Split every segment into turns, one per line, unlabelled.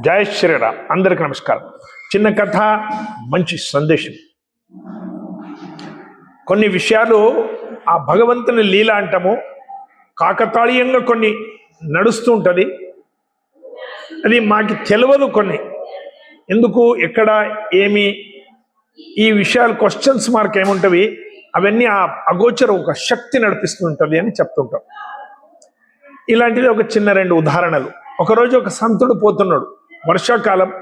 జయ శ్రీరామ్. అందరికి నమస్కారం. చిన్న కథ మంచి సందేశం. కొన్ని విషయాలు ఆ భగవంతుని లీల అంటాము. కాకతాళీయంగా కొన్ని నడుస్తూ ఉంటుంది. అది మాకు తెలియదు కొన్ని. ఎందుకు ఎక్కడ ఏమి? ఈ విషయాలు క్వశ్చన్స్ మార్క్ ఏముంటవి? అవన్నీ ఆ అగోచర ఒక శక్తి నడిపిస్తుంటుంది అని చెప్తుంటాం ఇలాంటిది ఒక చిన్న రెండు ఉదాహరణలు. ఒకరోజు ఒక సంతుడు పోతున్నాడు. వర్షాకాలం.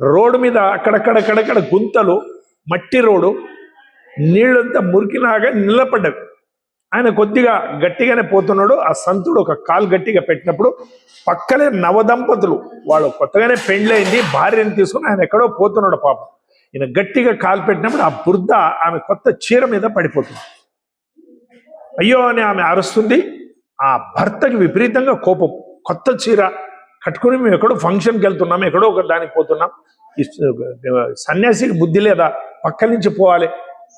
రోడ్డు మీద అక్కడక్కడక్కడక్కడ గుంతలు మట్టి రోడ్డు నీళ్ళంతా మురికినాగా నిలబడ్డవి. ఆయన కొద్దిగా గట్టిగానే పోతున్నాడు. ఆ సంతుడు ఒక కాలు గట్టిగా పెట్టినప్పుడు పక్కనే నవదంపతులు వాళ్ళు కొత్తగానే పెండ్లైంది భార్యని తీసుకుని ఆయన ఎక్కడో పోతున్నాడు పాపం. ఈయన గట్టిగా కాలు పెట్టినప్పుడు ఆ బురద ఆమె కొత్త చీర మీద పడిపోతుంది. అయ్యో అని ఆమె అరుస్తుంది. ఆ భర్తకి విపరీతంగా కోపం. కొత్త చీర కట్టుకుని మేము ఎక్కడో ఫంక్షన్కి వెళ్తున్నాం ఎక్కడో ఒక దానికి పోతున్నాం. సన్యాసికి బుద్ధి లేదా? పక్క నుంచి పోవాలి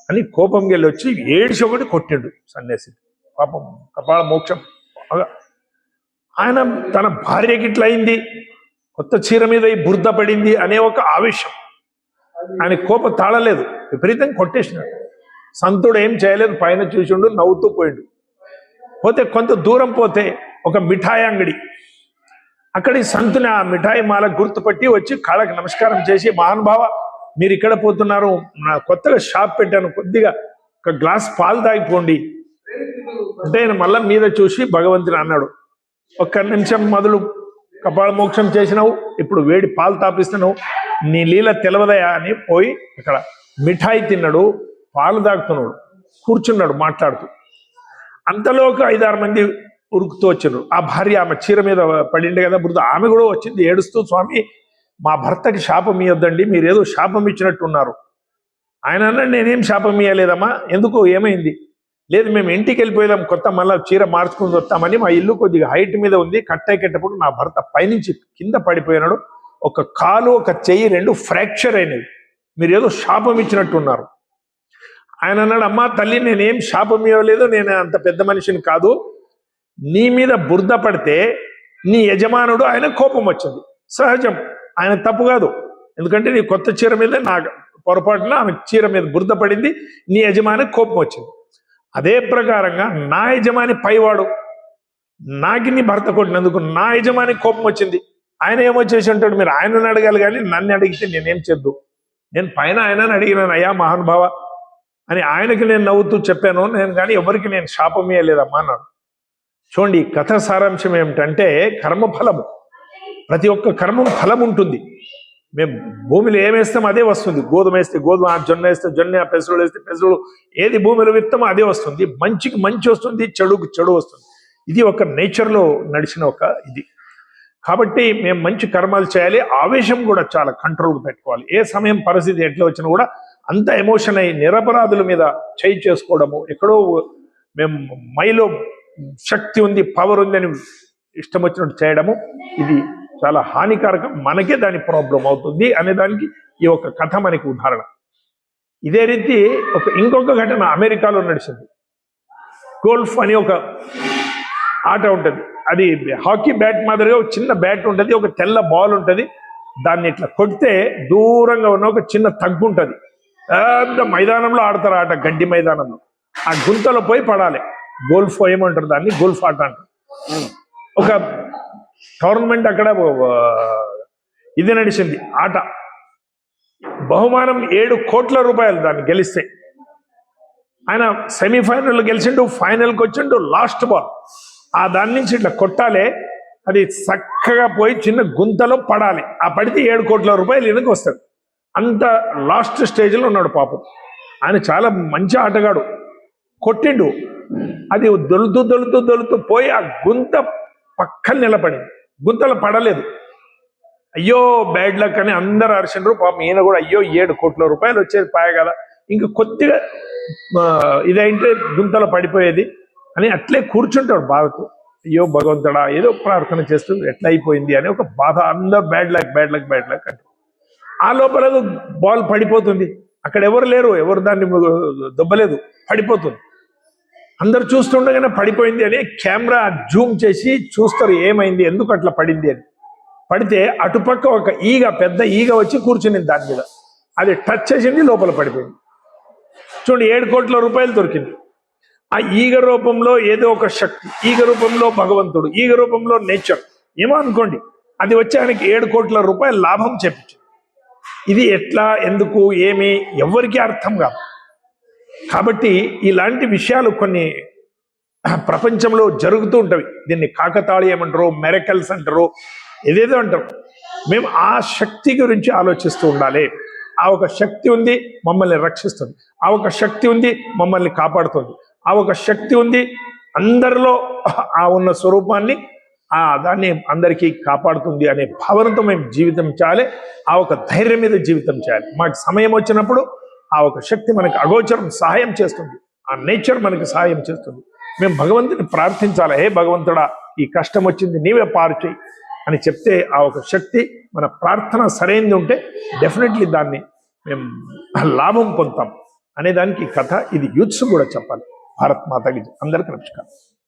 అని కోపం వెళ్ళి వచ్చి ఏడిసి ఒకటి కొట్టిండు సన్యాసి పాపం కపాల మోక్షం. ఆయన తన భార్యకి ఇట్లా అయింది. కొత్త చీర మీద బురద పడింది అనే ఒక ఆవేశం. ఆయన కోపం తాళలేదు. విపరీతంగా కొట్టేసినాడు. సంతుడు ఏం చేయలేదు పైన చూసిండు నవ్వుతూ పోయిండు. పోతే కొంత దూరం పోతే ఒక మిఠాయి అంగడి. అక్కడి సంతుని ఆ మిఠాయి మాల గుర్తుపట్టి వచ్చి కాళ్ళకి నమస్కారం చేసి మహానుభావ మీరు ఇక్కడ పోతున్నారు. నా కొత్తగా షాప్ పెట్టాను. కొద్దిగా ఒక గ్లాస్ పాలు తాగిపోండి. అంటే ఆయన మళ్ళా మీద చూసి భగవంతుని అన్నాడు ఒక్క నిమిషం మొదలు. కపాల మోక్షం చేసినావు. ఇప్పుడు వేడి పాలు తాపిస్తున్నావు. నీ లీల తెలవదయా? అని పోయి అక్కడ మిఠాయి తిన్నాడు పాలు తాగుతున్నాడు కూర్చున్నాడు మాట్లాడుతూ. అంతలోకి ఐదారు మంది ఉరుకుతూ వచ్చినారు ఆ భార్య ఆమె చీర మీద పడిండే కదా బురద. ఆమె కూడా వచ్చింది. ఏడుస్తూ స్వామి మా భర్తకి శాపం ఇవ్వద్దండి మీరు ఏదో శాపం ఇచ్చినట్టున్నారు. ఆయన అన్నాడు నేనేం శాపం ఇవ్వలేదమ్మా ఎందుకు ఏమైంది? లేదు మేము ఇంటికి వెళ్ళిపోయేదాం కొత్త మళ్ళీ చీర మార్చుకుని వస్తామని మా ఇల్లు కొద్దిగా హైట్ మీద ఉంది కట్టెక్కేటప్పుడు నా భర్త పైనుంచి కింద పడిపోయినాడు. ఒక కాలు ఒక చెయ్యి రెండు ఫ్రాక్చర్ అయినవి. మీరు ఏదో శాపం ఇచ్చినట్టున్నారు. ఆయన అన్నాడు అమ్మా తల్లి నేనేం శాపం ఇవ్వలేదు నేను అంత పెద్ద మనిషిని కాదు. నీ మీద బురద పడితే నీ యజమానుడు ఆయన కోపం వచ్చింది. సహజం. ఆయన తప్పు కాదు. ఎందుకంటే నీ కొత్త చీర మీద నా పొరపాటున ఆమె చీర మీద బురద పడింది. నీ యజమాని కోపం వచ్చింది. అదే ప్రకారంగా నా యజమాని పైవాడు. నాకి నీ భర్త కొట్టినందుకు నా యజమాని కోపం వచ్చింది. ఆయన ఏమో చేసి ఉంటాడు మీరు ఆయనను అడగాలి కానీ నన్ను అడిగితే నేనేం చేద్దు? నేను పైన ఆయనని అడిగినాను. అయ్యా మహానుభావ అని ఆయనకి నేను నవ్వుతూ చెప్పాను. నేను కానీ ఎవరికి నేను శాపం ఇయ్యలేదమ్మా అన్నాడు. చూడండి ఈ కథ సారాంశం ఏమిటంటే కర్మఫలము. ప్రతి ఒక్క కర్మం ఫలం ఉంటుంది. మేము భూమిలో ఏమేస్తాం అదే వస్తుంది. గోధుమ వేస్తే గోధుమ జొన్న వేస్తే జొన్న పెసరుడు వేస్తే పెసరుడు ఏది భూమిలో విత్తమో అదే వస్తుంది. మంచికి మంచి వస్తుంది చెడుకు చెడు వస్తుంది. ఇది ఒక నేచర్లో నడిచిన ఒక ఇది. కాబట్టి మేము మంచి కర్మాలు చేయాలి. ఆవేశం కూడా చాలా కంట్రోల్ పెట్టుకోవాలి. ఏ సమయం పరిస్థితి ఎట్లా వచ్చినా కూడా అంత ఎమోషన్ అయ్యి నిరపరాధుల మీద చేయి చేసుకోవడము. ఎక్కడో మేము మైలో శక్తి ఉంది పవర్ ఉంది అని ఇష్టం వచ్చినట్టు చేయడము ఇది చాలా హానికారకం మనకే దాని ప్రాబ్లం అవుతుంది అనే దానికి ఈ ఒక కథ మనకి ఉదాహరణ. ఇదే రీతి ఒక ఇంకొక ఘటన అమెరికాలో నడిచింది. గోల్ఫ్ అని ఒక ఆట ఉంటుంది. అది హాకీ బ్యాట్ మాదిరిగా ఒక చిన్న బ్యాట్ ఉంటుంది ఒక తెల్ల బాల్ ఉంటుంది. దాన్ని ఇట్లా కొడితే దూరంగా ఉన్న ఒక చిన్న తగ్గు ఉంటుంది. పెద్ద మైదానంలో ఆడతారు ఆట గడ్డి మైదానంలో. ఆ గుంతలో పోయి పడాలి. గోల్ఫ్ ఏమంటారు దాన్ని? గోల్ఫ్ ఆట అంటారు. ఒక టోర్నమెంట్ అక్కడ ఇది నడిచింది ఆట. బహుమానం ఏడు కోట్ల రూపాయలు దాన్ని గెలిస్తే. ఆయన సెమీఫైనల్ గెలిచిండు ఫైనల్కి వచ్చిండు లాస్ట్ బాల్. ఆ దాని నుంచి ఇట్లా కొట్టాలి అది చక్కగా పోయి చిన్న గుంతలో పడాలి. ఆ పడితే ఏడు కోట్ల రూపాయలు వెనక్కి వస్తుంది. అంత లాస్ట్ స్టేజ్లో ఉన్నాడు పాపం. ఆయన చాలా మంచి ఆటగాడు. కొట్టిండు. అది దొలుతూ దొలుతూ దొలుతూ పోయి ఆ గుంత పక్కన నిలబడింది. గుంతలు పడలేదు. అయ్యో బ్యాడ్ లక్ అని అందరు అరిచిండ్రు. పాపం ఈయన కూడా అయ్యో ఏడు కోట్ల రూపాయలు వచ్చేది పాయ కదా ఇంకా కొద్దిగా ఆ, ఇదైతే పడిపోయేది అని అట్లే కూర్చుంటాడు బాధకు అయ్యో భగవంతుడా ఏదో ప్రార్థన చేస్తూ ఎట్లా అయిపోయింది అని ఒక బాధ. అందరు bad luck bad luck bad luck అంటే ఆ లోపల బాల్ పడిపోతుంది. అక్కడ ఎవరు లేరు ఎవరు దాన్ని దొబ్బలేదు. పడిపోతుంది. అందరు చూస్తుండగానే పడిపోయింది అని కెమెరా జూమ్ చేసి చూస్తారు ఏమైంది ఎందుకు అట్లా పడింది అని. పడితే అటుపక్క ఒక ఈగ పెద్ద ఈగ వచ్చి కూర్చుని దాని మీద. అది టచ్ చేసింది లోపల పడిపోయింది. చూడండి ఏడు కోట్ల రూపాయలు దొరికింది. ఆ ఈగ రూపంలో ఏదో ఒక శక్తి ఈగ రూపంలో భగవంతుడు ఈగ రూపంలో నేచర్ ఏమో అనుకోండి అది వచ్చి ఆయనకి ఏడు కోట్ల రూపాయల లాభం చెప్పించింది ఇది ఎట్లా ఎందుకు ఏమి ఎవరికీ అర్థం కాదు. కాబట్టి ఇలాంటి విషయాలు కొన్ని ప్రపంచంలో జరుగుతూ ఉంటవి దీన్ని కాకతాళీయం అంటారు మెరకల్స్ అంటారు ఏదేదో అంటారు. మేము ఆ శక్తి గురించి ఆలోచిస్తూ ఉండాలి. ఆ ఒక శక్తి ఉంది మమ్మల్ని రక్షిస్తుంది. ఆ ఒక శక్తి ఉంది మమ్మల్ని కాపాడుతుంది. ఆ ఒక శక్తి ఉంది అందరిలో ఆ ఉన్న స్వరూపాన్ని ఆ దాన్ని అందరికీ కాపాడుతుంది అనే భావనతో మేము జీవితం చేయాలి. ఆ ఒక ధైర్యం మీద జీవితం చేయాలి. మాకు సమయం వచ్చినప్పుడు ఆ ఒక శక్తి మనకి అగోచరం సహాయం చేస్తుంది. ఆ నేచర్ మనకి సహాయం చేస్తుంది. మేము భగవంతుని ప్రార్థించాలి. హే భగవంతుడా ఈ కష్టం వచ్చింది నీవే పారు చేయి అని చెప్తే ఆ ఒక శక్తి మన ప్రార్థన సరైనది ఉంటే డెఫినెట్లీ దాన్ని మేము లాభం పొందుతాం. అనే దానికి కథ ఇది యూత్స్ కూడా చెప్పాలి. భారత్ మాతకి అందరికీ నమస్కారం.